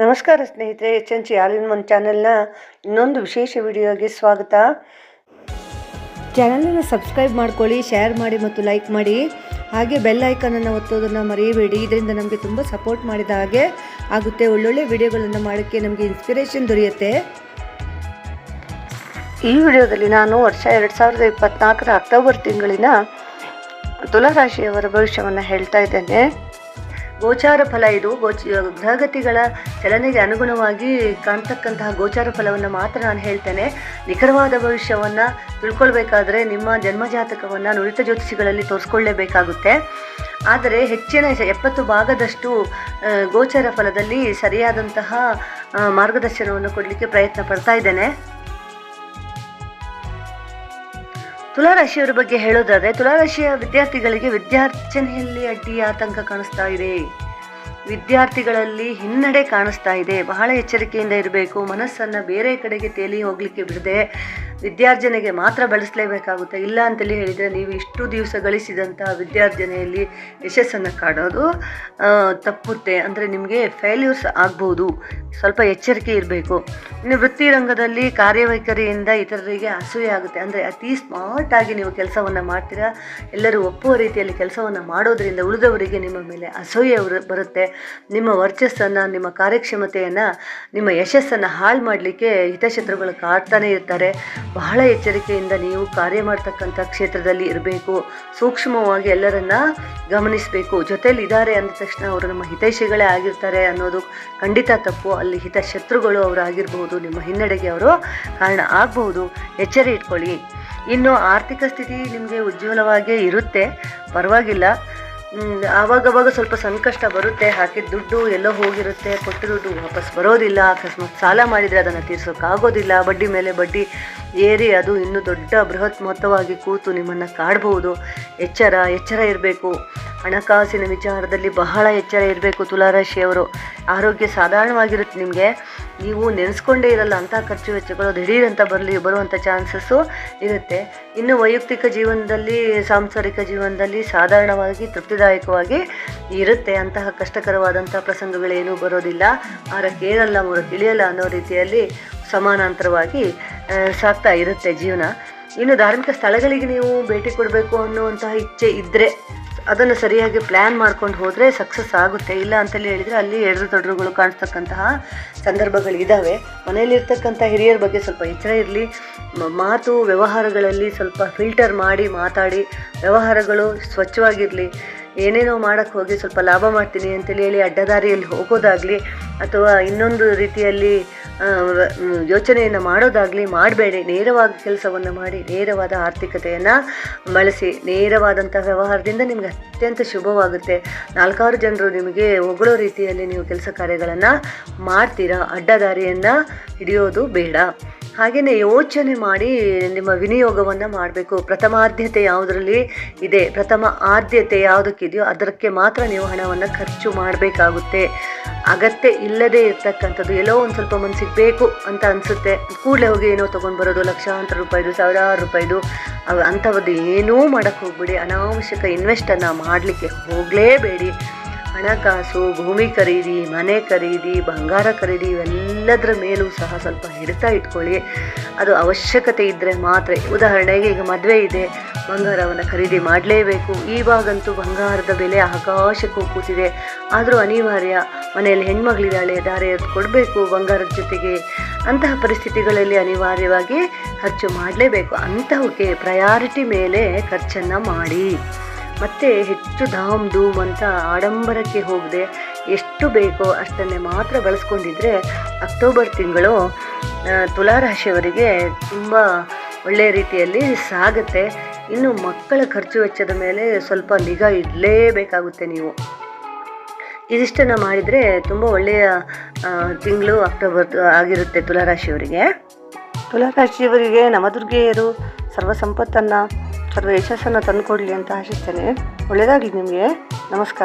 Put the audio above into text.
ನಮಸ್ಕಾರ ಸ್ನೇಹಿತರೆ, H N C all in one ಚಾನೆಲ್ನ ಇನ್ನೊಂದು ವಿಶೇಷ ವಿಡಿಯೋಗೆ ಸ್ವಾಗತ. ಚಾನಲನ್ನು ಸಬ್ಸ್ಕ್ರೈಬ್ ಮಾಡ್ಕೊಳ್ಳಿ, ಶೇರ್ ಮಾಡಿ ಮತ್ತು ಲೈಕ್ ಮಾಡಿ. ಹಾಗೆ ಬೆಲ್ ಐಕನನ್ನು ಒತ್ತೋದನ್ನು ಮರೆಯಬೇಡಿ. ಇದರಿಂದ ನಮಗೆ ತುಂಬ ಸಪೋರ್ಟ್ ಮಾಡಿದ ಹಾಗೆ ಆಗುತ್ತೆ. ಒಳ್ಳೊಳ್ಳೆ ವಿಡಿಯೋಗಳನ್ನು ಮಾಡೋಕ್ಕೆ ನಮಗೆ ಇನ್ಸ್ಪಿರೇಷನ್ ದೊರೆಯುತ್ತೆ. ಈ ವಿಡಿಯೋದಲ್ಲಿ ನಾನು ವರ್ಷ ಎರಡು ಸಾವಿರದ ಇಪ್ಪತ್ನಾಲ್ಕರ ಅಕ್ಟೋಬರ್ ತಿಂಗಳಿನ ತುಲಾರಾಶಿಯವರ ಭವಿಷ್ಯವನ್ನು ಹೇಳ್ತಾ ಇದ್ದೇನೆ. ಗೋಚಾರ ಫಲ ಇದು. ಗೋಚ ಗ್ರಹಗತಿಗಳ ಚಲನೆಗೆ ಅನುಗುಣವಾಗಿ ಕಾಣ್ತಕ್ಕಂತಹ ಗೋಚಾರ ಫಲವನ್ನು ಮಾತ್ರ ನಾನು ಹೇಳ್ತೇನೆ. ನಿಖರವಾದ ಭವಿಷ್ಯವನ್ನು ತಿಳ್ಕೊಳ್ಬೇಕಾದ್ರೆ ನಿಮ್ಮ ಜನ್ಮಜಾತಕವನ್ನು ನುರಿತ ಜ್ಯೋತಿಷಿಗಳಲ್ಲಿ ತೋರಿಸ್ಕೊಳ್ಳೇಬೇಕಾಗುತ್ತೆ. ಆದರೆ ಹೆಚ್ಚಿನ ಎಪ್ಪತ್ತು ಭಾಗದಷ್ಟು ಗೋಚಾರ ಫಲದಲ್ಲಿ ಸರಿಯಾದಂತಹ ಮಾರ್ಗದರ್ಶನವನ್ನು ಕೊಡಲಿಕ್ಕೆ ಪ್ರಯತ್ನ ಪಡ್ತಾ ಇದ್ದೇನೆ. ತುಲಾರಾಶಿಯವರ ಬಗ್ಗೆ ಹೇಳೋದಾದ್ರೆ, ತುಲಾರಾಶಿಯ ವಿದ್ಯಾರ್ಥಿಗಳಿಗೆ ವಿದ್ಯಾರ್ಚನೆಯಲ್ಲಿ ಅಡ್ಡಿ ಆತಂಕ ಕಾಣಿಸ್ತಾ ಇದೆ. ವಿದ್ಯಾರ್ಥಿಗಳಲ್ಲಿ ಹಿನ್ನಡೆ ಕಾಣಿಸ್ತಾ ಇದೆ. ಬಹಳ ಎಚ್ಚರಿಕೆಯಿಂದ ಇರಬೇಕು. ಮನಸ್ಸನ್ನು ಬೇರೆ ಕಡೆಗೆ ತೇಲಿ ಹೋಗಲಿಕ್ಕೆ ಬಿಡದೆ ವಿದ್ಯಾರ್ಜನೆಗೆ ಮಾತ್ರ ಬಳಸಲೇಬೇಕಾಗುತ್ತೆ. ಇಲ್ಲ ಅಂತಲೇ ಹೇಳಿದರೆ ನೀವು ಇಷ್ಟು ದಿವಸ ಗಳಿಸಿದಂಥ ವಿದ್ಯಾರ್ಜನೆಯಲ್ಲಿ ಯಶಸ್ಸನ್ನು ಕಾಣೋದು ತಪ್ಪುತ್ತೆ. ಅಂದರೆ ನಿಮಗೆ ಫೇಲ್ಯೂರ್ಸ್ ಆಗ್ಬೋದು. ಸ್ವಲ್ಪ ಎಚ್ಚರಿಕೆ ಇರಬೇಕು. ಇನ್ನು ವೃತ್ತಿ ರಂಗದಲ್ಲಿ ಕಾರ್ಯವೈಖರಿಯಿಂದ ಇತರರಿಗೆ ಅಸೂಯೆ ಆಗುತ್ತೆ. ಅಂದರೆ ಅತಿ ಸ್ಮಾರ್ಟ್ ಆಗಿ ನೀವು ಕೆಲಸವನ್ನು ಮಾಡ್ತೀರಾ, ಎಲ್ಲರೂ ಒಪ್ಪುವ ರೀತಿಯಲ್ಲಿ ಕೆಲಸವನ್ನು ಮಾಡೋದ್ರಿಂದ ಉಳಿದವರಿಗೆ ನಿಮ್ಮ ಮೇಲೆ ಅಸೂಯೆ ಬರುತ್ತೆ. ನಿಮ್ಮ ವರ್ಚಸ್ಸನ್ನು, ನಿಮ್ಮ ಕಾರ್ಯಕ್ಷಮತೆಯನ್ನು, ನಿಮ್ಮ ಯಶಸ್ಸನ್ನು ಹಾಳು ಮಾಡಲಿಕ್ಕೆ ಹಿತಶತ್ರುಗಳು ಕಾಡ್ತಾನೆ ಇರ್ತಾರೆ. ಬಹಳ ಎಚ್ಚರಿಕೆಯಿಂದ ನೀವು ಕಾರ್ಯ ಮಾಡ್ತಕ್ಕಂಥ ಕ್ಷೇತ್ರದಲ್ಲಿ ಇರಬೇಕು, ಸೂಕ್ಷ್ಮವಾಗಿ ಎಲ್ಲರನ್ನ ಗಮನಿಸಬೇಕು ಜೊತೆಲಿ ಇದ್ದಾರೆ ಅಂದ ತಕ್ಷಣ ಅವರು ನಮ್ಮ ಹಿತೈಷಿಗಳೇ ಆಗಿರ್ತಾರೆ ಅನ್ನೋದು ಖಂಡಿತ ತಪ್ಪು. ಅಲ್ಲಿ ಹಿತಶತ್ರುಗಳು ಅವರು ಆಗಿರಬಹುದು ನಿಮ್ಮ ಹಿನ್ನಡೆಗೆ ಅವರು ಕಾರಣ ಆಗಬಹುದು ಎಚ್ಚರಿ ಇಟ್ಕೊಳ್ಳಿ. ಇನ್ನು ಆರ್ಥಿಕ ಸ್ಥಿತಿ ನಿಮಗೆ ಉಜ್ವಲವಾಗೇ ಇರುತ್ತೆ. ಪರವಾಗಿಲ್ಲ. ಆವಾಗವಾಗ ಸ್ವಲ್ಪ ಸಂಕಷ್ಟ ಬರುತ್ತೆ. ಹಾಕಿದ ದುಡ್ಡು ಎಲ್ಲೋ ಹೋಗಿರುತ್ತೆ. ಕೊಟ್ಟ ದುಡ್ಡು ವಾಪಸ್ ಬರೋದಿಲ್ಲ. ಅಕಸ್ಮಾತ್ ಸಾಲ ಮಾಡಿದರೆ ಅದನ್ನು ತೀರ್ಸೋಕ್ಕಾಗೋದಿಲ್ಲ ಬಡ್ಡಿ ಮೇಲೆ ಬಡ್ಡಿ ಏರಿ ಅದು ಇನ್ನೂ ದೊಡ್ಡ ಬೃಹತ್ ಮೊತ್ತವಾಗಿ ಕೂತು ನಿಮ್ಮನ್ನು ಕಾಡ್ಬೋದು. ಎಚ್ಚರ ಎಚ್ಚರ ಇರಬೇಕು. ಹಣಕಾಸಿನ ವಿಚಾರದಲ್ಲಿ ಬಹಳ ಎಚ್ಚರ ಇರಬೇಕು ತುಲಾರಾಶಿಯವರು ಆರೋಗ್ಯ ಸಾಧಾರಣವಾಗಿರುತ್ತೆ ನಿಮಗೆ. ನೀವು ನೆನೆಸ್ಕೊಂಡೇ ಇರಲ್ಲ, ಅಂಥ ಖರ್ಚು ವೆಚ್ಚಗಳು ದಿಢೀರಂತ ಬರಲಿ, ಬರುವಂಥ ಚಾನ್ಸಸ್ಸು ಇರುತ್ತೆ. ಇನ್ನು ವೈಯಕ್ತಿಕ ಜೀವನದಲ್ಲಿ, ಸಾಂಸಾರಿಕ ಜೀವನದಲ್ಲಿ ಸಾಧಾರಣವಾಗಿ ತೃಪ್ತಿದಾಯಕವಾಗಿ ಇರುತ್ತೆ. ಅಂತಹ ಕಷ್ಟಕರವಾದಂಥ ಪ್ರಸಂಗಗಳೇನೂ ಬರೋದಿಲ್ಲ. ಆರ ಕೇಳಲ್ಲ ಮೂರು ತಿಳಿಯಲ್ಲ ಅನ್ನೋ ರೀತಿಯಲ್ಲಿ ಸಮಾನಾಂತರವಾಗಿ ಸಾಗ್ತಾ ಇರುತ್ತೆ ಜೀವನ. ಇನ್ನು ಧಾರ್ಮಿಕ ಸ್ಥಳಗಳಿಗೆ ನೀವು ಭೇಟಿ ಕೊಡಬೇಕು ಅನ್ನುವಂತಹ ಇಚ್ಛೆ ಇದ್ದರೆ ಅದನ್ನು ಸರಿಯಾಗಿ ಪ್ಲ್ಯಾನ್ ಮಾಡ್ಕೊಂಡು ಹೋದರೆ ಸಕ್ಸಸ್ ಆಗುತ್ತೆ. ಇಲ್ಲ ಅಂತೇಳಿ ಹೇಳಿದರೆ ಅಲ್ಲಿ ಎಡರು ತೊಡರುಗಳು ಕಾಣಿಸ್ತಕ್ಕಂತಹ ಸಂದರ್ಭಗಳಿದ್ದಾವೆ ಮನೆಯಲ್ಲಿರ್ತಕ್ಕಂಥ ಹಿರಿಯರ ಬಗ್ಗೆ ಸ್ವಲ್ಪ ಎಚ್ಚರ ಇರಲಿ. ಮಾತು, ವ್ಯವಹಾರಗಳಲ್ಲಿ ಸ್ವಲ್ಪ ಫಿಲ್ಟರ್ ಮಾಡಿ, ಮಾತಾಡಿ. ವ್ಯವಹಾರಗಳು ಸ್ವಚ್ಛವಾಗಿರಲಿ. ಏನೇನೋ ಮಾಡೋಕ್ಕೆ ಹೋಗಿ ಸ್ವಲ್ಪ ಲಾಭ ಮಾಡ್ತೀನಿ ಅಂತೇಳಿ ಹೇಳಿ ಅಡ್ಡದಾರಿಯಲ್ಲಿ ಹೋಗೋದಾಗಲಿ ಅಥವಾ ಇನ್ನೊಂದು ರೀತಿಯಲ್ಲಿ ಯೋಚನೆಯನ್ನು ಮಾಡೋದಾಗಲಿ ಮಾಡಬೇಡಿ. ನೇರವಾಗಿ ಕೆಲಸವನ್ನು ಮಾಡಿ, ನೇರವಾದ ಆರ್ಥಿಕತೆಯನ್ನು ಬಳಸಿ ನೇರವಾದಂಥ ವ್ಯವಹಾರದಿಂದ ನಿಮಗೆ ಅತ್ಯಂತ ಶುಭವಾಗುತ್ತೆ. ನಾಲ್ಕಾರು ಜನರು ನಿಮಗೆ ಹೊಗಳೋ ರೀತಿಯಲ್ಲಿ ನೀವು ಕೆಲಸ ಕಾರ್ಯಗಳನ್ನು ಮಾಡ್ತೀರಾ? ಅಡ್ಡದಾರಿಯನ್ನು ಹಿಡಿಯೋದು ಬೇಡ. ಹಾಗೆಯೇ ಯೋಚನೆ ಮಾಡಿ ನಿಮ್ಮ ವಿನಿಯೋಗವನ್ನು ಮಾಡಬೇಕು. ಪ್ರಥಮ ಆದ್ಯತೆ ಯಾವುದರಲ್ಲಿ ಇದೆ? ಪ್ರಥಮ ಆದ್ಯತೆ ಯಾವುದಕ್ಕಿದೆಯೋ ಅದಕ್ಕೆ ಮಾತ್ರ ನೀವು ಹಣವನ್ನು ಖರ್ಚು ಮಾಡಬೇಕಾಗುತ್ತೆ. ಅಗತ್ಯ ಇಲ್ಲದೆ ಇರ್ತಕ್ಕಂಥದ್ದು. ಎಲ್ಲೋ ಒಂದು ಸ್ವಲ್ಪ ಮನಸ್ಸಿಗೆ ಬೇಕು ಅಂತ ಅನಿಸುತ್ತೆ. ಕೂಡಲೇ ಹೋಗಿ ಏನೋ ತೊಗೊಂಡು ಬರೋದು, ಲಕ್ಷಾಂತರ ರೂಪಾಯಿದು, ಸಾವಿರಾರು ರೂಪಾಯಿದು ಅಂಥವದ್ದು ಏನೂ ಮಾಡೋಕ್ಕೆ ಹೋಗ್ಬಿಡಿ. ಅನಾವಶ್ಯಕ ಇನ್ವೆಸ್ಟನ್ನು ಮಾಡಲಿಕ್ಕೆ ಹೋಗಲೇಬೇಡಿ. ಹಣಕಾಸು, ಭೂಮಿ ಖರೀದಿ, ಮನೆ ಖರೀದಿ, ಬಂಗಾರ ಖರೀದಿ ಇವೆಲ್ಲದರ ಮೇಲೂ ಸಹ ಸ್ವಲ್ಪ ಹಿಡಿತ ಇಟ್ಕೊಳ್ಳಿ. ಅದು ಅವಶ್ಯಕತೆ ಇದ್ದರೆ ಮಾತ್ರ. ಉದಾಹರಣೆಗೆ ಈಗ ಮದುವೆ ಇದೆ. ಬಂಗಾರವನ್ನು ಖರೀದಿ ಮಾಡಲೇಬೇಕು. ಈವಾಗಂತೂ ಬಂಗಾರದ ಬೆಲೆ ಆಕಾಶಕ್ಕೂ ಕೂತಿದೆ. ಆದರೂ ಅನಿವಾರ್ಯ. ಮನೆಯಲ್ಲಿ ಹೆಣ್ಮಗಳಿದ್ದಾಳೆ ದಾರೆ ಕೊಡಬೇಕು ಬಂಗಾರದ ಜೊತೆಗೆ. ಅಂತಹ ಪರಿಸ್ಥಿತಿಗಳಲ್ಲಿ ಅನಿವಾರ್ಯವಾಗಿ ಖರ್ಚು ಮಾಡಲೇಬೇಕು. ಅಂತಹಕ್ಕೆ ಪ್ರಯಾರಿಟಿ ಮೇಲೆ ಖರ್ಚನ್ನು ಮಾಡಿ. ಮತ್ತೆ ಹೆಚ್ಚು ಧಾಮ್ ಧೂಮ್ ಅಂತ ಆಡಂಬರಕ್ಕೆ ಹೋಗದೆ ಎಷ್ಟು ಬೇಕೋ ಅಷ್ಟನ್ನೇ ಮಾತ್ರ ಬಳಸ್ಕೊಂಡಿದ್ರೆ ಅಕ್ಟೋಬರ್ ತಿಂಗಳು ತುಲಾರಾಶಿಯವರಿಗೆ ತುಂಬ ಒಳ್ಳೆಯ ರೀತಿಯಲ್ಲಿ ಸಾಗುತ್ತೆ. ಇನ್ನು ಮಕ್ಕಳ ಖರ್ಚು ವೆಚ್ಚದ ಮೇಲೆ ಸ್ವಲ್ಪ ನಿಗಾ ಇಡಲೇಬೇಕಾಗುತ್ತೆ ನೀವು. ಇದಿಷ್ಟನ್ನು ಮಾಡಿದರೆ ತುಂಬ ಒಳ್ಳೆಯ ತಿಂಗಳು ಅಕ್ಟೋಬರ್ ಆಗಿರುತ್ತೆ ತುಲಾರಾಶಿಯವರಿಗೆ. ತುಲಾರಾಶಿಯವರಿಗೆ ನವದುರ್ಗೆಯರು ಸರ್ವ ಸಂಪತ್ತನ್ನು ಸರ್ವ ಯಶಸ್ಸನ್ನು ತಂದುಕೊಡ್ಲಿ ಅಂತ ಆಶಿಸ್ತೇನೆ. ಒಳ್ಳೆಯದಾಗಲಿ ನಿಮಗೆ. ನಮಸ್ಕಾರ.